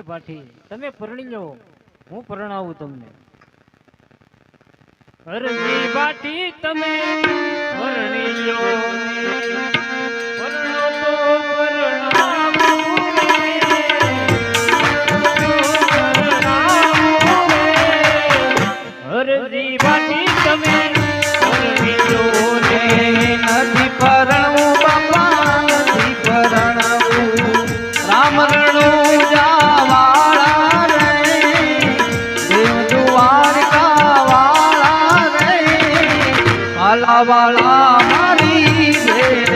ભાઠી, તમે પરણી લો. હું પરણાવું તમને. તમે પરણાવું બાપા, નથી પરણવું. રામ રણું જાવાળા ભલાવાળા મારી